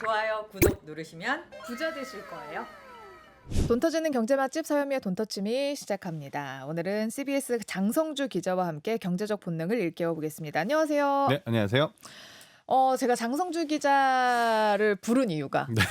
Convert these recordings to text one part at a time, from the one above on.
좋아요, 구독 누르시면 부자 되실 거예요. 돈 터지는 경제 맛집 서현미의 돈 터침이 시작합니다. 오늘은 CBS 장성주 기자와 함께 경제적 본능을 일깨워 보겠습니다. 안녕하세요. 네, 안녕하세요. 어, 제가 장성주 기자를 부른 이유가 네.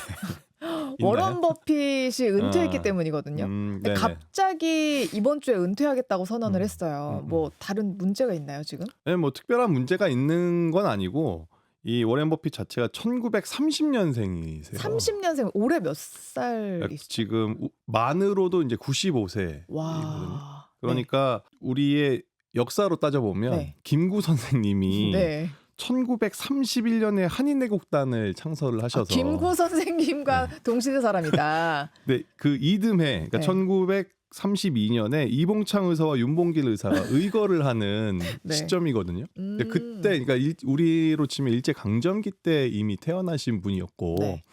워런 버핏이 은퇴했기 어, 때문이거든요. 음, 근데. 갑자기 이번 주에 은퇴하겠다고 선언을 음, 했어요. 음, 음. 뭐 다른 문제가 있나요 지금? 네, 뭐 특별한 문제가 있는 건 아니고 이 워렌 버핏 자체가 1930년생이세요. 30년생 올해 몇 그러니까 살이시죠? 지금 우- 만으로도 이제 95세거든요. 와. 그러니까 우리의 역사로 따져보면 네. 김구 선생님이 네. 1931년에 한인애국단을 창설을 아, 하셔서 김구 선생님과 동시대 사람이다. 네, 그 이듬해 그러니까 네. 1932년에 이봉창 의사와 윤봉길 의사가 의거를 하는 네. 시점이거든요. 근데 음. 그때 그러니까 일- 우리로 치면 일제 강점기 때 이미 태어나신 분이었고 네.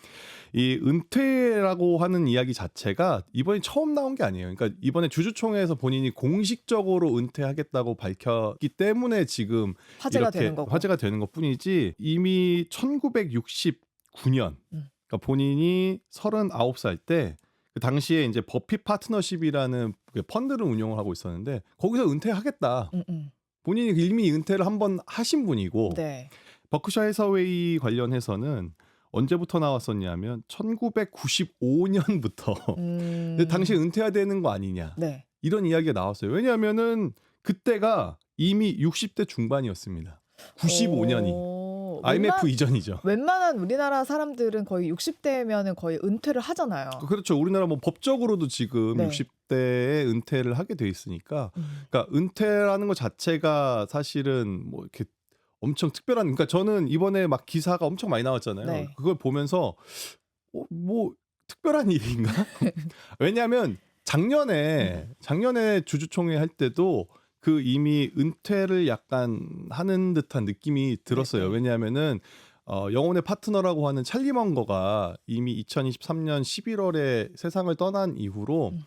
이 은퇴라고 하는 이야기 자체가 이번에 처음 나온 게 아니에요. 그러니까 이번에 주주총회에서 본인이 공식적으로 은퇴하겠다고 밝혔기 때문에 지금 화제가 되는 거고. 화제가 되는 것뿐이지 이미 1969년 음. 그러니까 본인이 39살 때 그 당시에 이제 버핏 파트너십이라는 그 펀드를 운영을 하고 있었는데 거기서 은퇴하겠다. 음, 음. 본인이 이미 은퇴를 한 번 하신 분이고 네. 버크셔 해서웨이 관련해서는 언제부터 나왔었냐면 1995년부터 음. 당시 은퇴해야 되는 거 아니냐 네. 이런 이야기가 나왔어요. 왜냐하면은 그때가 이미 60대 중반이었습니다. 95년이 어, IMF 웬만, 이전이죠. 웬만한 우리나라 사람들은 거의 60대면은 거의 은퇴를 하잖아요. 그렇죠. 우리나라 뭐 법적으로도 지금 네. 60대에 은퇴를 하게 돼 있으니까 음. 그러니까 은퇴라는 것 자체가 사실은 뭐 이렇게 엄청 특별한 그러니까 저는 이번에 막 기사가 엄청 많이 나왔잖아요. 네. 그걸 보면서 어, 뭐 특별한 일인가? 왜냐하면 작년에 작년에 주주총회 할 때도 그 이미 은퇴를 약간 하는 듯한 느낌이 들었어요. 네, 네. 왜냐하면은 어, 영혼의 파트너라고 하는 찰리 먼거가 이미 2023년 11월에 세상을 떠난 이후로 음.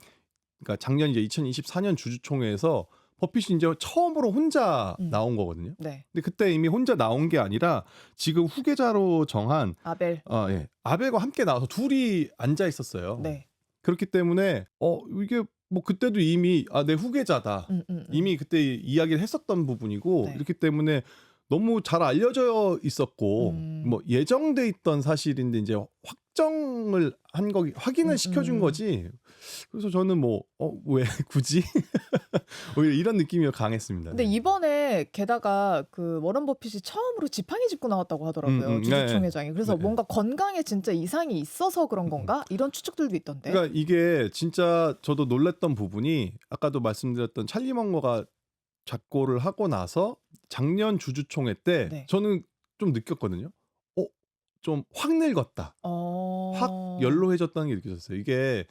그러니까 작년 이제 2024년 주주총회에서 버핏이 이제 처음으로 혼자 음. 나온 거거든요. 네. 근데 그때 이미 혼자 나온 게 아니라 지금 후계자로 정한 아벨. 어, 예. 아벨과 함께 나와서 둘이 앉아 있었어요. 네. 그렇기 때문에 어 이게 뭐 그때도 이미 아 내 후계자다. 음, 음, 음. 이미 그때 이야기를 했었던 부분이고 네. 이렇기 때문에 너무 잘 알려져 있었고 음. 뭐 예정돼 있던 사실인데 이제 확정을 한 거기 확인을 음, 시켜준 음. 거지. 그래서 저는 뭐 어 왜 굳이 오히려 이런 느낌이 강했습니다. 근데 네. 이번에 게다가 그 워런 버핏이 처음으로 지팡이 짚고 나왔다고 하더라고요. 음, 음, 주주총회장이. 그래서 네. 뭔가 건강에 진짜 이상이 있어서 그런 건가? 이런 추측들도 있던데. 그러니까 이게 진짜 저도 놀랬던 부분이 아까도 말씀드렸던 찰리 먼거가 작고를 하고 나서 작년 주주총회 때 네. 저는 좀 느꼈거든요. 어, 좀 확 늙었다. 어... 확 연로해졌다는 게 느껴졌어요. 이게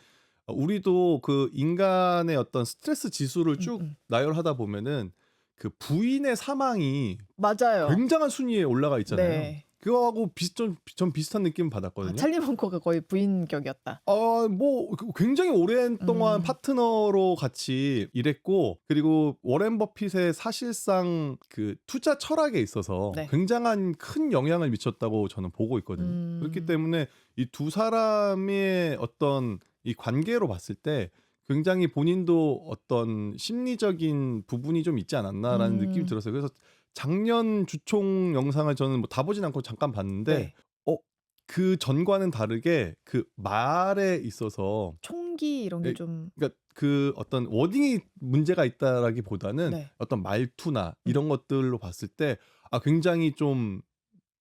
우리도 그 인간의 어떤 스트레스 지수를 쭉 음, 음. 나열하다 보면은 그 부인의 사망이 맞아요. 굉장한 순위에 올라가 있잖아요. 네. 그거하고 비슷 전 비슷한 느낌 아, 받았거든요. 찰리 먼코가 거의 부인격이었다. 아, 뭐 그- 굉장히 오랜 동안 음. 파트너로 같이 일했고 그리고 워렌 버핏의 사실상 그 투자 철학에 있어서 네. 굉장한 큰 영향을 미쳤다고 저는 보고 있거든요. 음. 그렇기 때문에 이 두 사람의 어떤 이 관계로 봤을 때 굉장히 본인도 어떤 심리적인 부분이 좀 있지 않았나라는 음. 느낌이 들었어요. 그래서 작년 주총 영상을 저는 뭐 다 보진 않고 잠깐 봤는데 네. 그 전과는 다르게 그 말에 있어서 총기 이런 게 네, 좀 그러니까 그 어떤 워딩이 문제가 있다라기보다는 네. 어떤 말투나 이런 것들로 봤을 때 아 굉장히 좀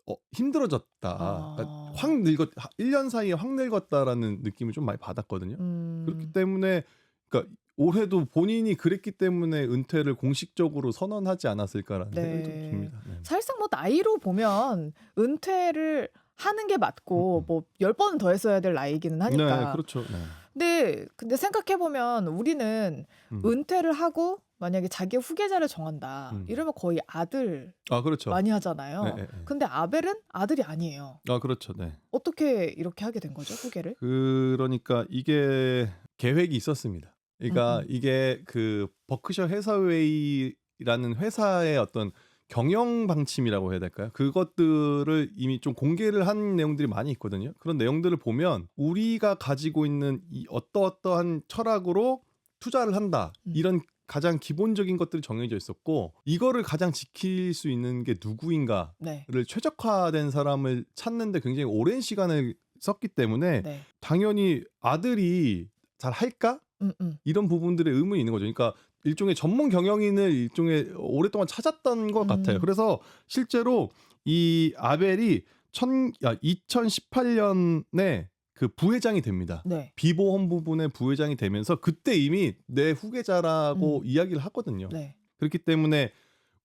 어, 힘들어졌다. 아. 그러니까 확 늙었 1년 사이에 확 늙었다라는 느낌을 좀 많이 받았거든요. 음... 그렇기 때문에 그러니까 올해도 본인이 그랬기 때문에 은퇴를 공식적으로 선언하지 않았을까라는 네. 생각이 좀 듭니다. 네. 사실상 뭐 나이로 보면 은퇴를 하는 게 맞고 음, 음. 뭐열 번은 더 했어야 될 나이기는 하니까. 네, 그렇죠. 네. 근데 근데 생각해 보면 우리는 음. 은퇴를 하고 만약에 자기 후계자를 정한다. 음. 이러면 거의 아들 아 그렇죠. 많이 하잖아요. 네, 네, 네. 근데 아벨은 아들이 아니에요. 아 그렇죠. 네. 어떻게 이렇게 하게 된 거죠, 후계를? 그러니까 이게 계획이 있었습니다. 그러니까 음, 음. 이게 그 버크셔 해사웨이라는 회사의 어떤 경영 방침이라고 해야 될까요? 그것들을 이미 좀 공개를 한 내용들이 많이 있거든요. 그런 내용들을 보면 우리가 가지고 있는 이 어떠어떠한 철학으로 투자를 한다. 음. 이런 가장 기본적인 것들이 정해져 있었고 이거를 가장 지킬 수 있는 게 누구인가를 네. 최적화된 사람을 찾는데 굉장히 오랜 시간을 썼기 때문에 네. 당연히 아들이 잘 할까? 음, 음. 이런 부분들의 의문이 있는 거죠. 그러니까 일종의 전문 경영인을 일종의 오랫동안 찾았던 것 음. 같아요. 그래서 실제로 이 아벨이 천, 야, 2018년에 그 부회장이 됩니다. 네. 비보험 부분의 부회장이 되면서 그때 이미 내 후계자라고 음. 이야기를 하거든요. 네. 그렇기 때문에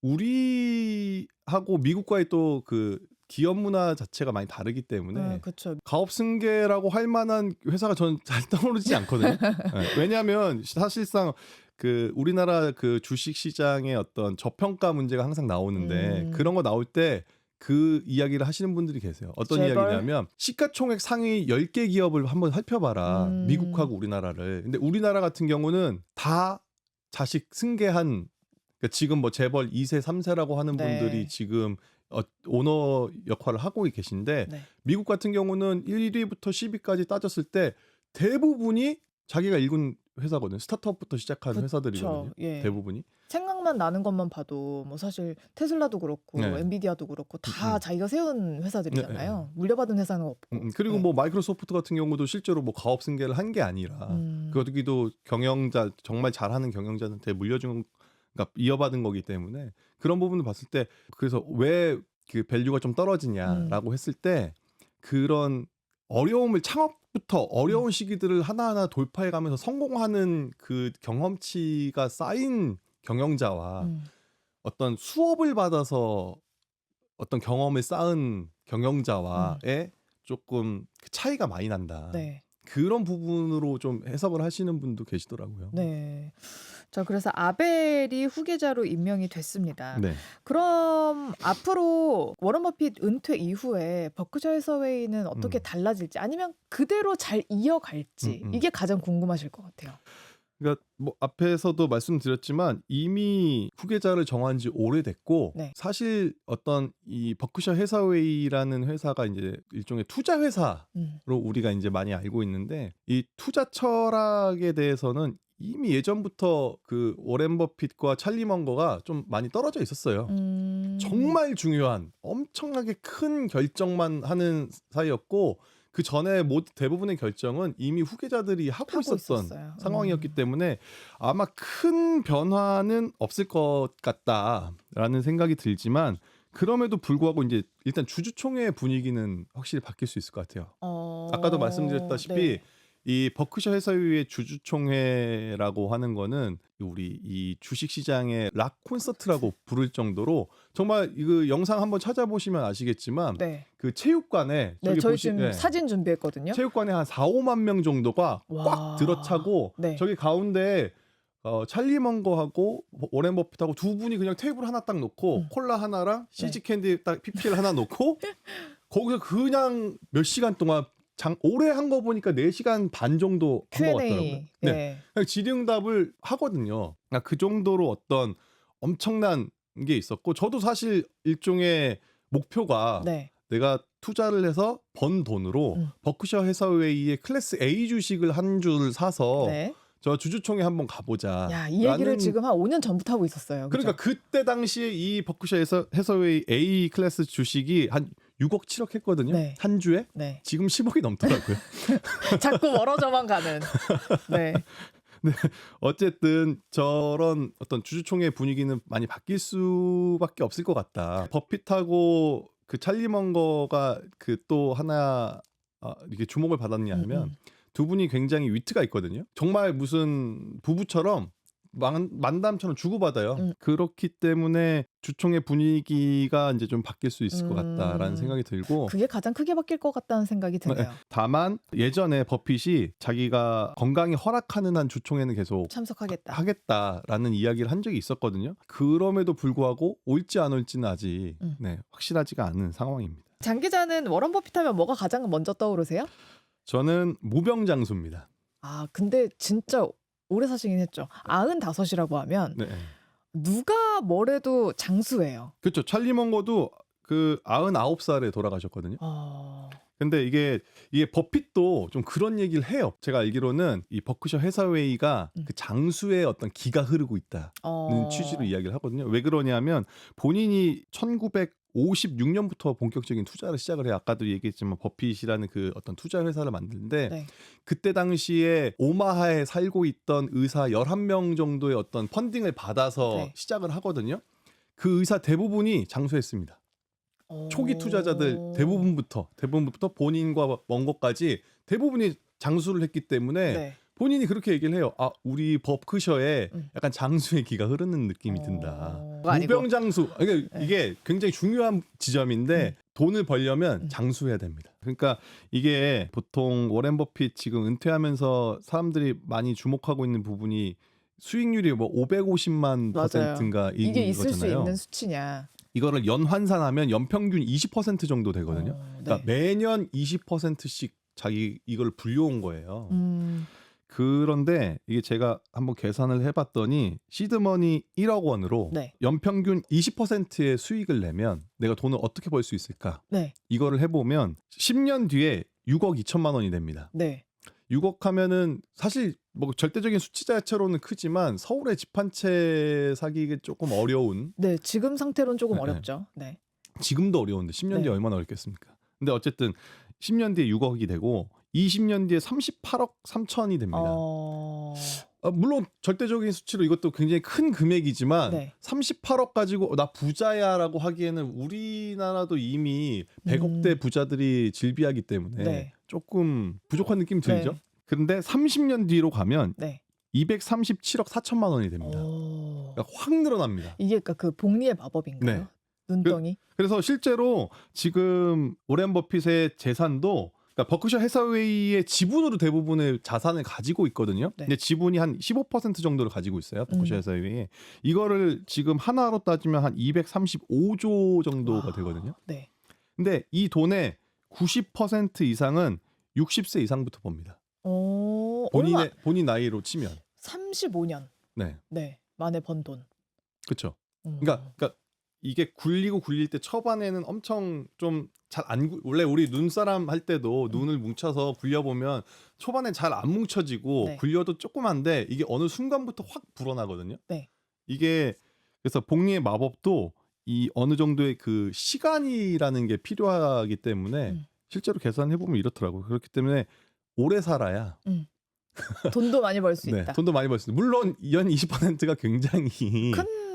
우리하고 미국과의 또 그 기업 문화 자체가 많이 다르기 때문에 아. 가업 승계라고 할 만한 회사가 저는 잘 떠오르지 않거든요. 네, 왜냐하면 사실상 그 우리나라 그 주식 시장의 어떤 저평가 문제가 항상 나오는데 음. 그런 거 나올 때 그 이야기를 하시는 분들이 계세요. 어떤 재벌? 이야기냐면 시가총액 상위 10개 기업을 한번 살펴봐라. 음. 미국하고 우리나라를. 근데 우리나라 같은 경우는 다 자식 승계한 그러니까 지금 뭐 재벌 2세, 3세라고 하는 네. 분들이 지금 어, 오너 역할을 하고 계신데 네. 미국 같은 경우는 1위부터 10위까지 따졌을 때 대부분이 자기가 일군 회사거든요. 스타트업부터 시작한. 회사들이거든요. 예. 대부분이. 생각만 나는 것만 봐도 뭐 사실 테슬라도 그렇고 네. 엔비디아도 그렇고 다 음, 음. 자기가 세운 회사들이잖아요. 물려받은 회사는 없고. 음, 음. 그리고 네. 뭐 마이크로소프트 같은 경우도 실제로 뭐 가업 승계를 한 게 아니라 음. 그것도 경영자 정말 잘하는 경영자한테 물려준 그러니까 이어받은 거기 때문에 그런 부분을 봤을 때 그래서 왜 그 밸류가 좀 음. 떨어지냐라고 했을 때 그런 어려움을 창업부터 어려운 음. 시기들을 하나하나 돌파해 가면서 성공하는 그 경험치가 쌓인 경영자와 음. 어떤 수업을 받아서 어떤 경험을 쌓은 경영자와의 조금 그 차이가 많이 난다. 음. 네. 그런 부분으로 좀 해석을 하시는 분도 계시더라고요. 네. 자, 그래서 아벨이 후계자로 임명이 됐습니다. 네. 그럼 앞으로 워런 버핏 은퇴 이후에 버크셔 해서웨이는 어떻게 음. 달라질지 아니면 그대로 잘 이어갈지 음, 음. 이게 가장 궁금하실 것 같아요. 그러니까 뭐 앞에서도 말씀드렸지만 이미 후계자를 정한 지 오래됐고 네. 사실 어떤 이 버크셔 해사웨이라는 회사가 이제 일종의 투자 회사로 음. 우리가 이제 많이 알고 있는데 이 투자 철학에 대해서는 이미 예전부터 그 워렌 버핏과 찰리 먼거가 좀 많이 떨어져 있었어요. 음. 정말 중요한 엄청나게 큰 결정만 하는 사이였고 그 전에 모 대부분의 결정은 이미 후계자들이 하고, 하고 있었던 있었어요. 상황이었기 음. 때문에 아마 큰 변화는 없을 것 같다라는 생각이 들지만 그럼에도 불구하고 이제 일단 주주총회 분위기는 확실히 바뀔 수 있을 것 같아요. 어... 아까도 말씀드렸다시피 네. 이 버크셔 해사위의 주주총회라고 하는 거는 우리 이 주식 시장의 락 콘서트라고 부를 정도로 정말 이거 영상 한번 찾아보시면 아시겠지만 네. 그 체육관에 네, 저희 보시- 지금 네, 사진 준비했거든요. 체육관에 한 4, 5만 명 정도가 와. 꽉 들어차고 네. 저기 가운데 어, 찰리 먼거하고 오렌 버핏하고 두 분이 그냥 테이블 하나 딱 놓고 음. 콜라 하나랑 네. CG 캔디 딱 PPL 하나 놓고 거기서 그냥 몇 시간 동안 장 올해 한거 보니까 4시간 반 정도 한것 같더라고요. 네. 네. 질의응답을 하거든요. 그러니까 그 정도로 어떤 엄청난 게 있었고 저도 사실 일종의 목표가 네. 내가 투자를 해서 번 돈으로 음. 버크셔 해사웨이의 클래스 A 주식을 한 줄 사서 네. 저 주주총회 한번 가보자. 야, 이 얘기를 지금 한 5년 전부터 하고 있었어요. 그죠? 그러니까 그때 당시에 이 버크셔 해서 해서웨이 A 클래스 주식이 한 6억 7억 했거든요. 네. 한 주에 네. 지금 10억이 넘더라고요. 자꾸 멀어져만 가는. 네. 어쨌든 저런 어떤 주주총회 분위기는 많이 바뀔 수밖에 없을 것 같다. 버핏하고 그 찰리 먼거가 그 또 하나 아, 이렇게 주목을 받았냐면 음, 음. 두 분이 굉장히 위트가 있거든요. 정말 무슨 부부처럼 만, 만담처럼 주고받아요. 음. 그렇기 때문에 주총의 분위기가 이제 좀 바뀔 수 있을 것 음. 같다라는 생각이 들고 그게 가장 크게 바뀔 것 같다는 생각이 드네요. 다만 예전에 버핏이 자기가 건강이 허락하는 한 주총회는 계속 참석하겠다. 하겠다라는 이야기를 한 적이 있었거든요. 그럼에도 불구하고 올지 안 올지는 아직 음. 네, 확실하지가 않은 상황입니다. 장 기자는 워런 버핏 하면 뭐가 가장 먼저 떠오르세요? 저는 무병장수입니다. 아, 근데 진짜 오래 사시긴 했죠. 95이라고 하면 네. 누가 뭐래도 장수예요. 그렇죠. 찰리 먼거도 그 99살에 돌아가셨거든요. 어. 근데 이게 이게 버핏도 좀 그런 얘기를 해요. 제가 알기로는 이 버크셔 해사웨이가 음. 그 장수의 어떤 기가 흐르고 있다는 어. 취지로 이야기를 하거든요. 왜 그러냐면 본인이 1956년부터 본격적인 투자를 시작을 해요. 아까도 얘기했지만 버핏이라는 그 어떤 투자 회사를 만드는데 네. 그때 당시에 오마하에 살고 있던 의사 11명 정도의 어떤 펀딩을 받아서 네. 시작을 하거든요. 그 의사 대부분이 장수했습니다. 초기 투자자들 어. 대부분부터 대부분부터 본인과 먼 것까지 대부분이 장수를 했기 때문에 네. 본인이 그렇게 얘기를 해요. 아 우리 버크셔에 음. 약간 장수의 기가 흐르는 느낌이 든다. 어. 아니고. 무병장수. 그러니까 네. 이게 굉장히 중요한 지점인데 돈을 벌려면 음. 장수해야 됩니다. 그러니까 이게 보통 워렌 버핏 지금 은퇴하면서 사람들이 많이 주목하고 있는 부분이 수익률이 뭐 550만 맞아요. 퍼센트인가 이게 있을 수 거잖아요. 있는 수치냐. 이거를 연 환산하면 연평균 20% 정도 되거든요. 어, 네. 그러니까 매년 20%씩 자기 이걸 불려온 거예요. 음. 그런데 이게 제가 한번 계산을 해봤더니 시드머니 1억 원으로 네. 연평균 20%의 수익을 내면 내가 돈을 어떻게 벌 수 있을까? 네. 이거를 해보면 10년 뒤에 6억 2천만 원이 됩니다. 네. 6억 하면은 사실 뭐 절대적인 수치 자체로는 크지만 서울의 집 한 채 사기가 조금 어려운 네. 지금 상태로는 조금 네, 어렵죠. 네. 지금도 어려운데 10년 네. 뒤에 얼마나 어렵겠습니까? 근데 어쨌든 10년 뒤에 6억이 되고 20년 뒤에 38억 3천이 됩니다. 어. 아, 물론 절대적인 수치로 이것도 굉장히 큰 금액이지만 네. 38억 가지고 어, 나 부자야라고 하기에는 우리나라도 이미 100억대 음. 부자들이 질비하기 때문에 네. 조금 부족한 느낌이 들죠. 네. 그런데 30년 뒤로 가면 네. 237억 4천만 원이 됩니다. 오. 그러니까 확 늘어납니다. 이게 그러니까 그 복리의 마법인가요? 네. 눈덩이. 그 래서 실제로 지금 오렌 버핏의 재산도 그러니까 버크셔 해사웨이의 지분으로 대부분의 자산을 가지고 있거든요. 네. 근데 지분이 한 15% 정도를 가지고 있어요. 버크셔 음. 해사웨이에. 이거를 지금 하나로 따지면 한 235조 정도가 와. 되거든요. 네. 근데 이 돈의 90% 이상은 60세 이상부터 법니다. 어. 얼마? 본인의 본인 나이로 치면. 35년. 네. 네. 만에 번 돈. 그렇죠. 음. 그러니까 그러니까 이게 굴리고 굴릴 때 초반에는 엄청 좀 잘 안 원래 우리 눈사람 할 때도 음. 눈을 뭉쳐서 굴려 보면 초반에 잘 안 뭉쳐지고 네. 굴려도 조그만데 이게 어느 순간부터 확 불어나거든요. 네. 이게 그래서 복리의 마법도 이 어느 정도의 그 시간이라는 게 필요하기 때문에 음. 실제로 계산해 보면 이렇더라고요. 그렇기 때문에 오래 살아야 돈도 많이 벌 수 네, 있다. 돈도 많이 벌 수 있어요. 물론 연 20%가 굉장히 큰 어,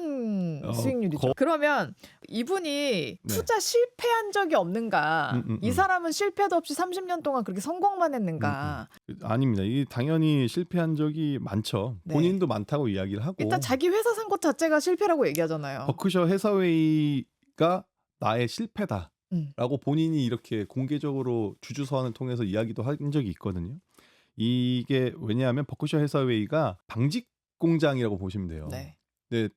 수익률이죠. 거- 그러면 이분이 투자 실패한 적이 없는가? 네. 음, 음, 이 음. 사람은 실패도 없이 30년 동안 그렇게 성공만 했는가? 아닙니다. 이 당연히 실패한 적이 많죠. 네. 본인도 많다고 이야기를 하고 일단 자기 회사 산 것 자체가 실패라고 얘기하잖아요. 버크셔 해사웨이가 나의 실패다라고 음. 본인이 이렇게 공개적으로 주주 서한을 통해서 이야기도 한 적이 있거든요. 이게 왜냐하면 버크셔 해사웨이가 방직 공장이라고 보시면 돼요. 네. 근데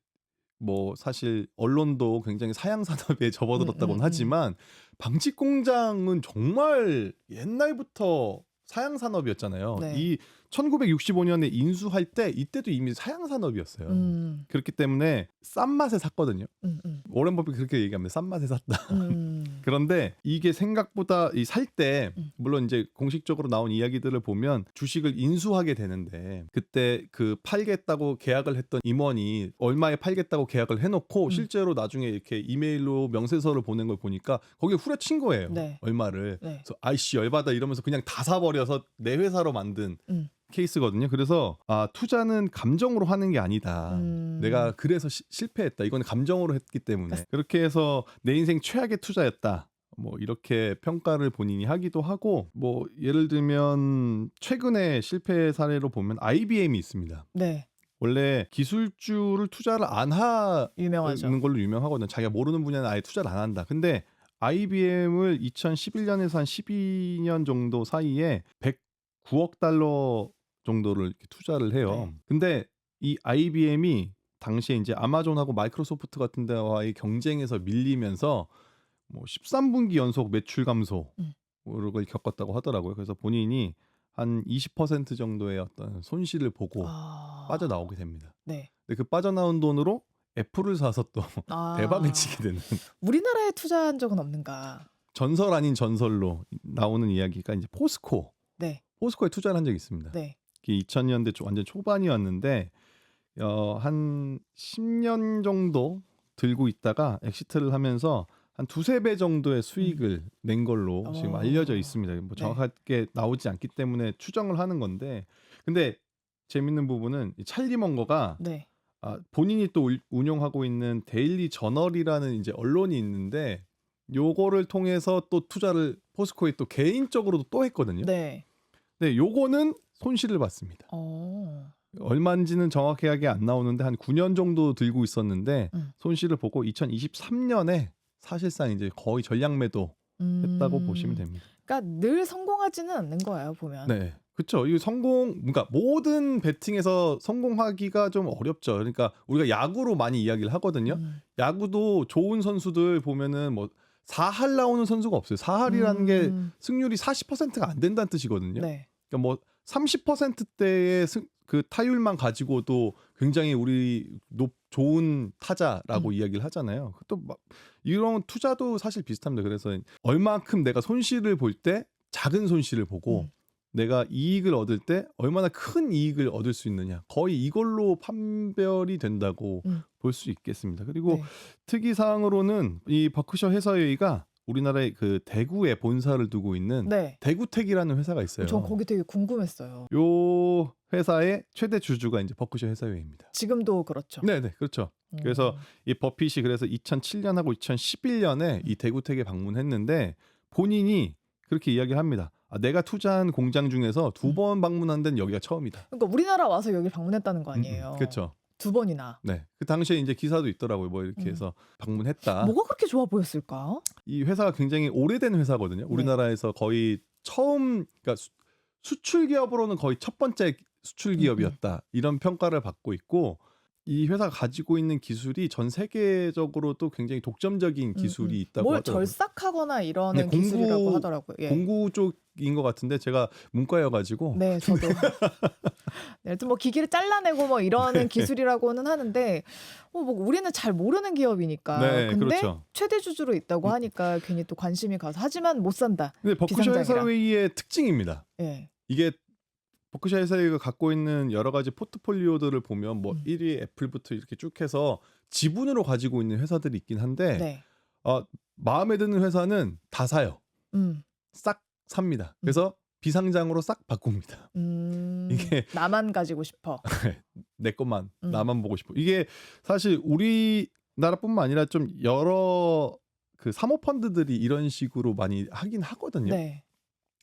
뭐 사실 언론도 굉장히 사양 산업에 접어들었다고는 음, 음, 음. 하지만 방직 공장은 정말 옛날부터 사양 산업이었잖아요. 네. 이 1965년에 인수할 때 이때도 이미 사양 산업이었어요. 음, 그렇기 때문에 싼 맛에 샀거든요. 음, 음, 오렌 버핏 그렇게 얘기합니다. 싼 맛에 샀다. 음. 그런데 이게 생각보다 이 살때 음. 물론 이제 공식적으로 나온 이야기들을 보면 주식을 인수하게 되는데 그때 그 팔겠다고 계약을 했던 임원이 얼마에 팔겠다고 계약을 해놓고 음. 실제로 나중에 이렇게 이메일로 명세서를 보낸 걸 보니까 거기에 후려친 거예요. 네. 얼마를. 네. 그래서 아이씨 열받아 이러면서 그냥 다 사버려서 내 회사로 만든 음. 케이스거든요. 그래서 아 투자는 감정으로 하는 게 아니다. 음. 내가 그래서 시- 실패했다. 이건 감정으로 했기 때문에 그렇게 해서 내 인생 최악의 투자였다. 뭐 이렇게 평가를 본인이 하기도 하고 뭐 예를 들면 최근에 실패 사례로 보면 IBM이 있습니다. 네. 원래 기술주를 투자를 안 유명하죠. 하는 걸로 유명하거든요. 자기가 모르는 분야는 아예 투자를 안 한다. 근데 IBM을 2011년에서 한 12년 정도 사이에 109억 달러 정도를 이렇게 투자를 해요. 네. 근데 이 IBM이 당시에 이제 아마존하고 마이크로소프트 같은 데와의 경쟁에서 밀리면서 뭐 13분기 연속 매출 감소를 음. 겪었다고 하더라고요. 그래서 본인이 한 20% 정도의 어떤 손실을 보고 아. 빠져나오게 됩니다. 네. 근데 그 빠져나온 돈으로 애플을 사서 또 아, 대박을 치게 되는 우리나라에 투자한 적은 없는가? 전설 아닌 전설로 나오는 이야기가 이제 포스코. 네, 포스코에 투자를 한 적이 있습니다. 네. 2000년대 초 완전 초반이었는데 어, 한 10년 정도 들고 있다가 엑시트를 하면서 한 두세 배 정도의 수익을 낸 걸로 지금 음. 어. 알려져 있습니다. 뭐 네. 정확하게 나오지 않기 때문에 추정을 하는 건데 근데 재밌는 부분은 이 찰리 먼거가 네. 아, 본인이 또 울- 운영하고 있는 데일리 저널이라는 이제 언론이 있는데 요거를 통해서 또 투자를 포스코에 또 개인적으로도 또 했거든요. 네. 네, 요거는 손실을 봤습니다. 어. 얼마인지는 정확하게 안 나오는데 한 9년 정도 들고 있었는데 음. 손실을 보고 2023년에 사실상 이제 거의 전량 매도 했다고 음. 보시면 됩니다. 그러니까 늘 성공하지는 않는 거예요, 보면. 네. 그렇죠. 이 성공 그러니까 모든 베팅에서 성공하기가 좀 어렵죠. 그러니까 우리가 야구로 많이 이야기를 하거든요. 음. 야구도 좋은 선수들 보면은 뭐 4할 나오는 선수가 없어요. 4할이라는 게 음. 승률이 40%가 안 된다는 뜻이거든요. 네. 그러니까 뭐 30%대의 승, 그 타율만 가지고도 굉장히 우리 높 좋은 타자라고 음. 이야기를 하잖아요. 또막 이런 투자도 사실 비슷합니다. 그래서 얼만큼 내가 손실을 볼 때 작은 손실을 보고 음. 내가 이익을 얻을 때 얼마나 큰 이익을 얻을 수 있느냐 거의 이걸로 판별이 된다고 음. 볼수 있겠습니다. 그리고 네. 특이 사항으로는 이 버크셔 회사회의가 우리나라의 그 대구에 본사를 두고 있는 네. 대구텍이라는 회사가 있어요. 전 거기 되게 궁금했어요. 요 회사의 최대 주주가 이제 버크셔 회사회입니다. 지금도 그렇죠. 네, 네, 그렇죠. 그래서 음. 이 버핏이 그래서 2007년하고 2011년에 이 대구텍에 방문했는데 본인이 그렇게 이야기합니다. 아, 내가 투자한 공장 중에서 두 음. 번 방문한 데는 여기가 처음이다. 그러니까 우리나라 와서 여기 방문했다는 거 음, 아니에요. 음, 그렇죠. 두 번이나. 네, 그 당시에 이제 기사도 있더라고요. 뭐 이렇게 음. 해서 방문했다. 뭐가 그렇게 좋아 보였을까? 이 회사가 굉장히 오래된 회사거든요. 네. 우리나라에서 거의 처음 그러니까 수, 수출 기업으로는 거의 첫 번째 수출 음, 기업이었다. 이런 평가를 받고 있고 이 회사가 가지고 있는 기술이 전 세계적으로도 굉장히 독점적인 기술이 음, 음. 있다고 뭘 하더라고요. 절삭하거나 이러는 네, 공구- 기술이라고 하더라고요. 예. 공구 쪽인 것 같은데 제가 문과여가지고 네, 저도. 네, 뭐 기기를 잘라내고 뭐 이러는 기술이라고는 하는데, 어, 뭐 우리는 잘 모르는 기업이니까. 네, 근데 그렇죠. 최대 주주로 있다고 음. 하니까 괜히 또 관심이 가서 하지만 못 산다. 근데 버크셔. 회사회의의 특징입니다. 예. 이게 버크셔 회사회가 갖고 있는 여러 가지 포트폴리오들을 보면 뭐 음. 1위 애플부터 이렇게 쭉 해서 지분으로 가지고 있는 회사들이 있긴 한데 네. 어, 마음에 드는 회사는 다 사요. 음. 싹 삽니다. 그래서 비상장으로 싹 바꿉니다. 음. 이게- 나만 가지고 싶어. 내 것만 음. 나만 보고 싶어. 이게 사실 우리나라뿐만 아니라 좀 여러 그 사모 펀드들이 이런 식으로 많이 하긴 하거든요. 네.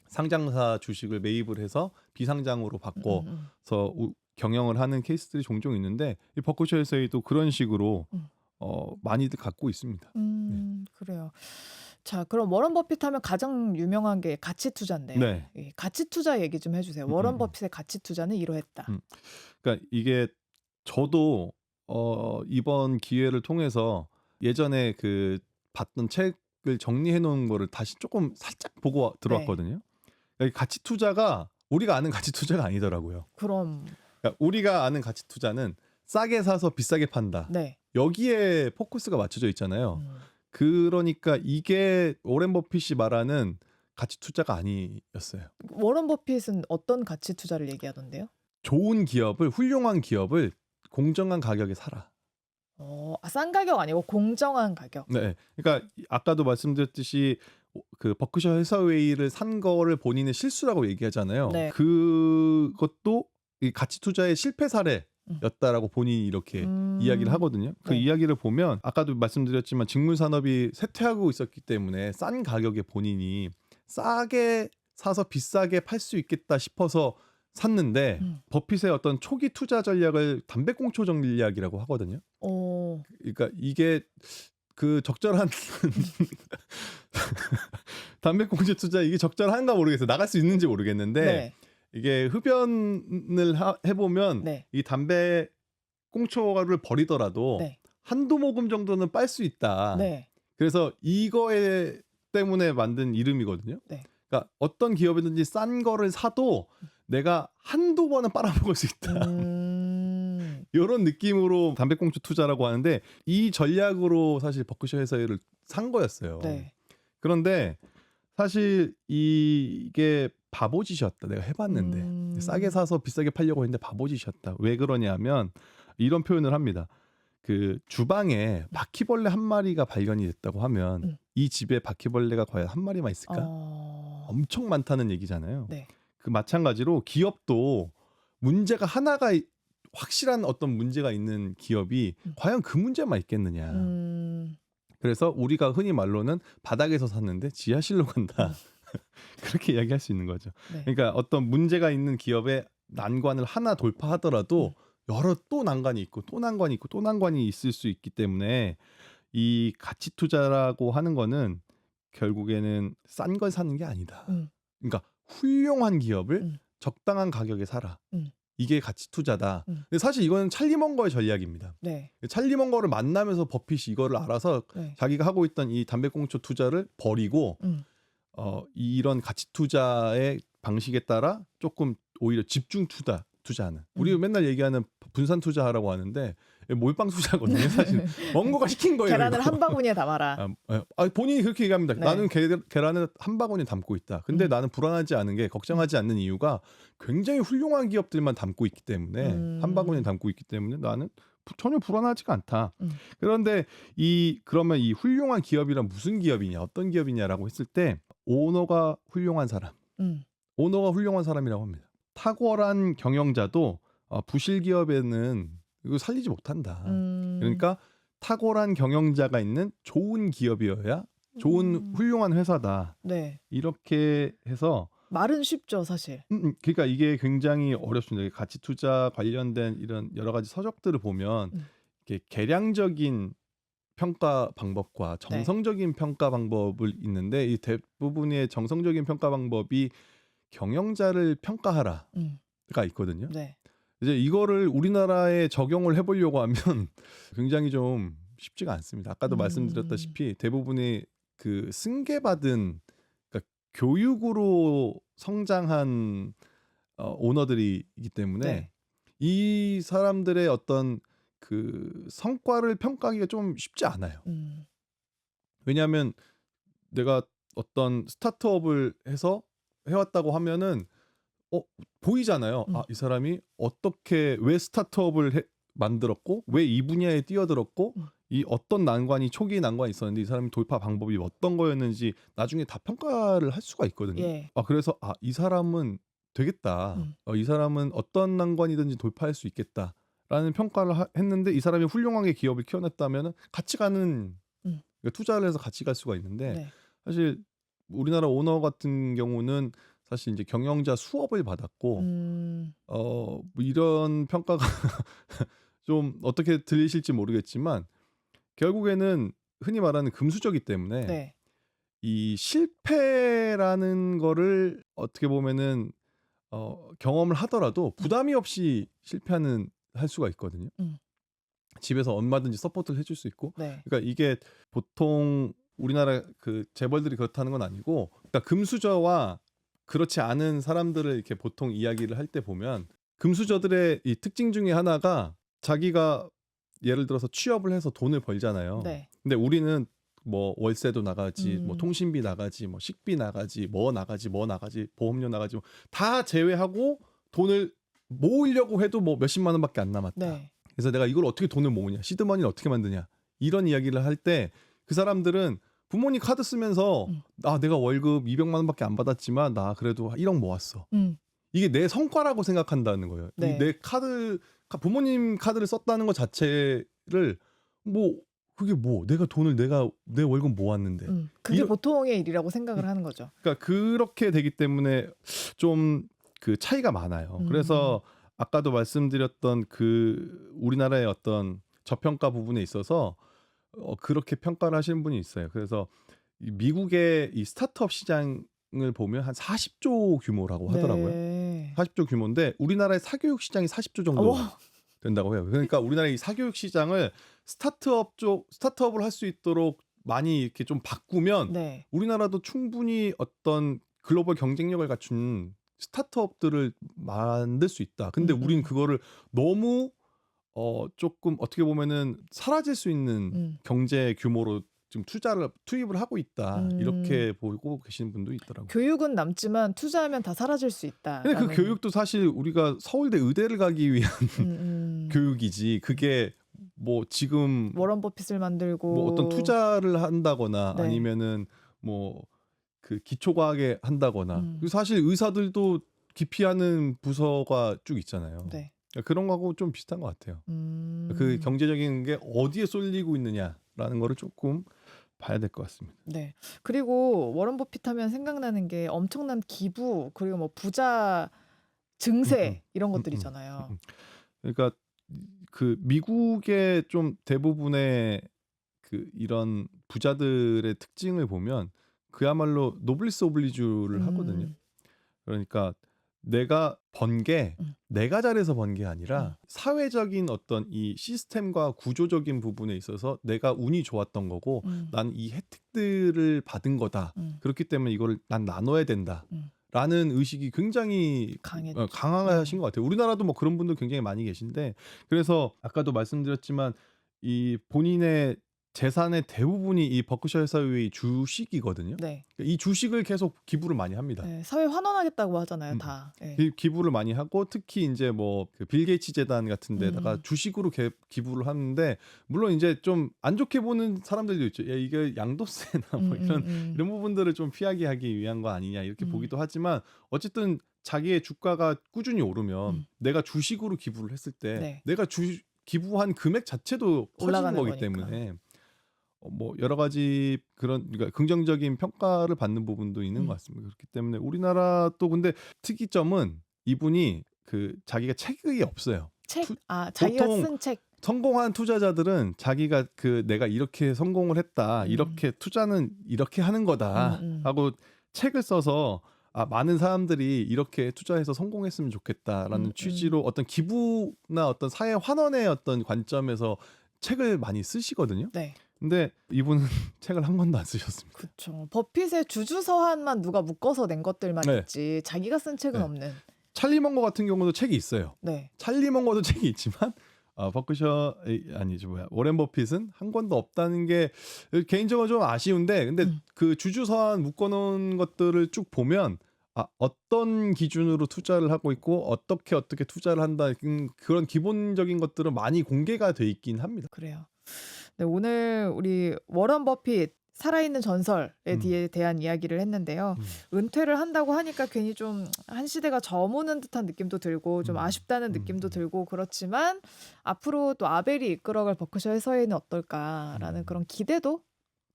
상장사 주식을 매입을 해서 비상장으로 바꿔서 음, 음, 우- 경영을 하는 케이스들이 종종 있는데 이 버크셔에서도 그런 식으로 음. 어, 많이들 갖고 있습니다. 음, 그래요. 자, 그럼 워런 버핏 하면 가장 유명한 게 가치 투자인데. 네. 이 가치 투자 얘기 좀 해주세요. 음, 워런 음. 버핏의 가치 투자는 이러했다. 음. 그러니까 이게 저도 어, 이번 기회를 통해서 예전에 그 봤던 책을 정리해 놓은 거를 다시 조금 살짝 보고 와- 들어왔거든요. 그러니까 가치 투자가 우리가 아는 가치 투자가 아니더라고요. 그럼 그러니까 우리가 아는 가치 투자는 싸게 사서 비싸게 판다. 네. 여기에 포커스가 맞춰져 있잖아요. 음. 그러니까 이게 오렌 버핏이 말하는 가치 투자가 아니었어요. 워런 버핏은 어떤 가치 투자를 얘기하던데요? 좋은 기업을 훌륭한 기업을 공정한 가격에 사라. 어, 아, 싼 가격 아니고 공정한 가격. 네. 그러니까 아까도 말씀드렸듯이 그 버크셔 회사웨이를 산 거를 본인의 실수라고 얘기하잖아요. 네. 그것도 이 가치 투자의 실패 사례 였다라고 본인이 이렇게 음. 이야기를 하거든요. 그 네. 이야기를 보면 아까도 말씀드렸지만 직물 산업이 쇠퇴하고 있었기 때문에 싼 가격에 본인이 싸게 사서 비싸게 팔 수 있겠다 싶어서 샀는데 음. 버핏의 어떤 초기 투자 전략을 담배꽁초 전략이라고 하거든요. 어, 그러니까 이게 그 적절한 담배꽁초 투자 이게 적절한가 모르겠어요. 나갈 수 있는지 모르겠는데 네. 이게 흡연을 하- 해보면 네. 이 담배 꽁초를 버리더라도 네. 한두 모금 정도는 빨 수 있다. 네. 그래서 이거에 때문에 만든 이름이거든요. 네. 그러니까 어떤 기업이든지 싼 거를 사도 내가 한두 번은 빨아먹을 수 있다. 음. 이런 느낌으로 담배꽁초 투자라고 하는데 이 전략으로 사실 버크셔 회사를 산 거였어요. 네. 그런데 사실 이게 바보짓이었다. 내가 해봤는데 음. 싸게 사서 비싸게 팔려고 했는데 바보짓이었다. 왜 그러냐면 이런 표현을 합니다. 그 주방에 바퀴벌레 한 마리가 발견이 됐다고 하면 음. 이 집에 바퀴벌레가 과연 한 마리만 있을까? 어... 엄청 많다는 얘기잖아요. 네. 그 마찬가지로 기업도 문제가 하나가 이- 확실한 어떤 문제가 있는 기업이 음. 과연 그 문제만 있겠느냐. 음... 그래서 우리가 흔히 말로는 바닥에서 샀는데 지하실로 간다. 음. 그렇게 이야기할 수 있는 거죠. 네. 그러니까 어떤 문제가 있는 기업의 난관을 하나 돌파하더라도 여러 또 난관이 있고 또 난관이 있고 또 난관이 있을 수 있기 때문에 이 가치 투자라고 하는 거는 결국에는 싼 걸 사는 게 아니다. 음. 그러니까 훌륭한 기업을 음. 적당한 가격에 사라. 음. 이게 가치 투자다. 음. 근데 사실 이거는 찰리 먼거의 전략입니다. 네. 찰리 먼거를 만나면서 버핏이 이거를 알아서 네. 자기가 하고 있던 이 담배꽁초 투자를 버리고 음. 어 이런 가치 투자의 방식에 따라 조금 오히려 집중 투자 투자하는 우리 음. 맨날 얘기하는 분산 투자하라고 하는데 몰빵 투자거든요 사실 원고가 시킨 거예요 계란을 이거. 한 바구니에 담아라. 아, 아, 아, 본인이 그렇게 얘기합니다. 네. 나는 계, 계란을 한 바구니 담고 있다. 근데 음. 나는 불안하지 않은 게 걱정하지 않는 이유가 굉장히 훌륭한 기업들만 담고 있기 때문에 음. 한 바구니 담고 있기 때문에 나는 부- 전혀 불안하지가 않다. 음. 그런데 이 그러면 이 훌륭한 기업이란 무슨 기업이냐, 어떤 기업이냐라고 했을 때 오너가 훌륭한 사람, 음. 오너가 훌륭한 사람이라고 합니다. 탁월한 경영자도 어, 부실 기업에는 이거 살리지 못한다. 음. 그러니까 탁월한 경영자가 있는 좋은 기업이어야 좋은 음. 훌륭한 회사다. 네. 이렇게 해서 말은 쉽죠, 사실. 음, 음, 그러니까 이게 굉장히 어렵습니다. 가치 투자 관련된 이런 여러 가지 서적들을 보면 음. 이게 계량적인 평가 방법과 네. 정성적인 평가 방법을 있는데 이 대부분의 정성적인 평가 방법이 경영자를 평가하라가 음. 있거든요. 네. 이제 이거를 우리나라에 적용을 해보려고 하면 굉장히 좀 쉽지가 않습니다. 아까도 음. 말씀드렸다시피 대부분의 그 승계받은 그러니까 교육으로 성장한 어, 오너들이기 때문에 네. 이 사람들의 어떤 그 성과를 평가하기가 좀 쉽지 않아요. 음. 왜냐하면 내가 어떤 스타트업을 해서 해왔다고 하면은 어 보이잖아요. 음. 아 이 사람이 어떻게 왜 스타트업을 해, 만들었고 왜 이 분야에 뛰어들었고 음. 이 어떤 난관이 초기 난관이 있었는데 이 사람이 돌파 방법이 어떤 거였는지 나중에 다 평가를 할 수가 있거든요. 예. 아 그래서 아 이 사람은 되겠다. 음. 어, 이 사람은 어떤 난관이든지 돌파할 수 있겠다 라는 평가를 하- 했는데 이 사람이 훌륭하게 기업을 키워냈다면 같이 가는 음. 그러니까 투자를 해서 같이 갈 수가 있는데 네. 사실 우리나라 오너 같은 경우는 사실 이제 경영자 수업을 받았고 음. 어, 뭐 이런 평가가 좀 어떻게 들리실지 모르겠지만 결국에는 흔히 말하는 금수저기 때문에 네. 이 실패라는 거를 어떻게 보면은 어, 경험을 하더라도 부담이 없이 실패하는 할 수가 있거든요. 음. 집에서 얼마든지 서포트를 해줄 수 있고 네. 그러니까 이게 보통 우리나라 그 재벌들이 그렇다는 건 아니고 그러니까 금수저와 그렇지 않은 사람들을 이렇게 보통 이야기를 할 때 보면 금수저들의 이 특징 중에 하나가 자기가 예를 들어서 취업을 해서 돈을 벌잖아요. 네. 근데 우리는 뭐 월세도 나가지, 뭐 음. 통신비 나가지, 뭐 식비 나가지, 뭐 나가지, 뭐 나가지, 보험료 나가지, 뭐다 제외하고 돈을 모으려고 해도 뭐 몇십만 원밖에 안 남았다. 네. 그래서 내가 이걸 어떻게 돈을 모으냐, 시드머니를 어떻게 만드냐 이런 이야기를 할 때 그 사람들은 부모님 카드 쓰면서 음. 아 내가 월급 200만 원밖에 안 받았지만 나 그래도 1억 모았어. 음. 이게 내 성과라고 생각한다는 거예요. 이 네. 내 카드 카- 부모님 카드를 썼다는 것 자체를 뭐 그게 뭐 내가 돈을 내가 내 월급 모았는데 음. 그게 이런- 보통의 일이라고 생각을 하는 거죠. 그러니까 그렇게 되기 때문에 좀 그 차이가 많아요. 음. 그래서 아까도 말씀드렸던 그 우리나라의 어떤 저평가 부분에 있어서 어 그렇게 평가를 하시는 분이 있어요. 그래서 이 미국의 이 스타트업 시장을 보면 한 40조 규모라고 하더라고요. 네. 40조 규모인데 우리나라의 사교육 시장이 40조 정도 와. 된다고 해요. 그러니까 우리나라 이 사교육 시장을 스타트업 쪽 스타트업을 할 수 있도록 많이 이렇게 좀 바꾸면 네. 우리나라도 충분히 어떤 글로벌 경쟁력을 갖춘 스타트업들을 만들 수 있다. 근데 음, 우린 음. 그거를 너무 어 조금 어떻게 보면은 사라질 수 있는 음. 경제 규모로 지금 투자를 투입을 하고 있다 음. 이렇게 보고 계시는 분도 있더라고요. 교육은 남지만 투자하면 다 사라질 수 있다. 근데 그 교육도 사실 우리가 서울대 의대를 가기 위한 음, 음. 교육이지 그게 뭐 지금 워런 버핏을 만들고 뭐 어떤 투자를 한다거나 네. 아니면은 뭐 그 기초과학에 한다거나 음. 사실 의사들도 기피하는 부서가 쭉 있잖아요. 네. 그런 거하고 좀 비슷한 것 같아요. 음. 그 경제적인 게 어디에 쏠리고 있느냐라는 거를 조금 봐야 될 것 같습니다. 네. 그리고 워런 버핏 하면 생각나는 게 엄청난 기부 그리고 뭐 부자 증세 음. 이런 것들이잖아요. 음. 그러니까 그 미국의 좀 대부분의 그 이런 부자들의 특징을 보면 그야말로 노블리스 오블리주를 하거든요. 음. 그러니까 내가 번게 음. 내가 잘해서 번 게 아니라 음. 사회적인 어떤 이 시스템과 구조적인 부분에 있어서 내가 운이 좋았던 거고 음. 난이 혜택들을 받은 거다. 음. 그렇기 때문에 이거를 난 나눠야 된다. 음. 라는 의식이 굉장히 강했죠. 어, 강하신 것 같아요. 우리나라도 뭐 그런 분들 굉장히 많이 계신데 그래서 아까도 말씀드렸지만 이 본인의 재산의 대부분이 이 버크셔 사회의 주식이거든요. 네. 이 주식을 계속 기부를 많이 합니다. 네. 사회 환원하겠다고 하잖아요, 음. 다. 네. 기- 기부를 많이 하고 특히 이제 뭐빌 게이츠 재단 같은 데다가 음. 주식으로 개- 기부를 하는데 물론 이제 좀 안 좋게 보는 사람들도 있죠. 야, 이게 양도세나 뭐 음, 이런 음, 음. 이런 부분들을 좀 피하게 하기 위한 거 아니냐 이렇게 음. 보기도 하지만 어쨌든 자기의 주가가 꾸준히 오르면 음. 내가 주식으로 기부를 했을 때 네. 내가 주 기부한 금액 자체도 올라가는 거기 거니까. 때문에 어, 뭐 여러 가지 그런 그러니까 긍정적인 평가를 받는 부분도 있는 음. 것 같습니다. 그렇기 때문에 우리나라 또 근데 특이점은 이분이 그 자기가 책이 없어요. 책, 투- 아 자기가 쓴 책, 성공한 투자자들은 자기가 그 내가 이렇게 성공을 했다, 음. 이렇게 투자는 이렇게 하는 거다 음, 음. 하고 책을 써서 아 많은 사람들이 이렇게 투자해서 성공했으면 좋겠다라는. 취지로 어떤 기부나 어떤 사회 환원의 어떤 관점에서 책을 많이 쓰시거든요. 네, 근데 이분은 책을 한 권도 안 쓰셨습니다. 그렇죠. 버핏의 주주 서한만 누가 묶어서 낸 것들만 네. 있지 자기가 쓴 책은 네. 없는. 찰리 먼거 같은 경우도 책이 있어요. 네, 찰리 먼거도 책이 있지만 아, 버크셔 아니지 뭐야 워렌 버핏은 한 권도 없다는 게 개인적으로 좀 아쉬운데 근데 음. 그 주주 서한 묶어놓은 것들을 쭉 보면 아 어떤 기준으로 투자를 하고 있고 어떻게 어떻게 투자를 한다 음, 그런 기본적인 것들은 많이 공개가 돼 있긴 합니다. 그래요. 네, 오늘 우리 워런 버핏 살아있는 전설에 음. 대한 이야기를 했는데요. 음. 은퇴를 한다고 하니까 괜히 좀 한 시대가 저무는 듯한 느낌도 들고 좀 음. 아쉽다는 음. 느낌도 들고 그렇지만 앞으로 또 아벨이 이끌어갈 버크셔의 서해는 어떨까라는 음. 그런 기대도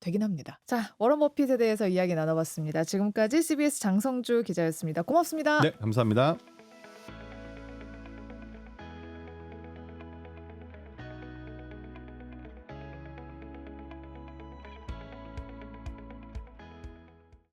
되긴 합니다. 자, 워런 버핏에 대해서 이야기 나눠봤습니다. 지금까지 CBS 장성주 기자였습니다. 고맙습니다. 네 감사합니다.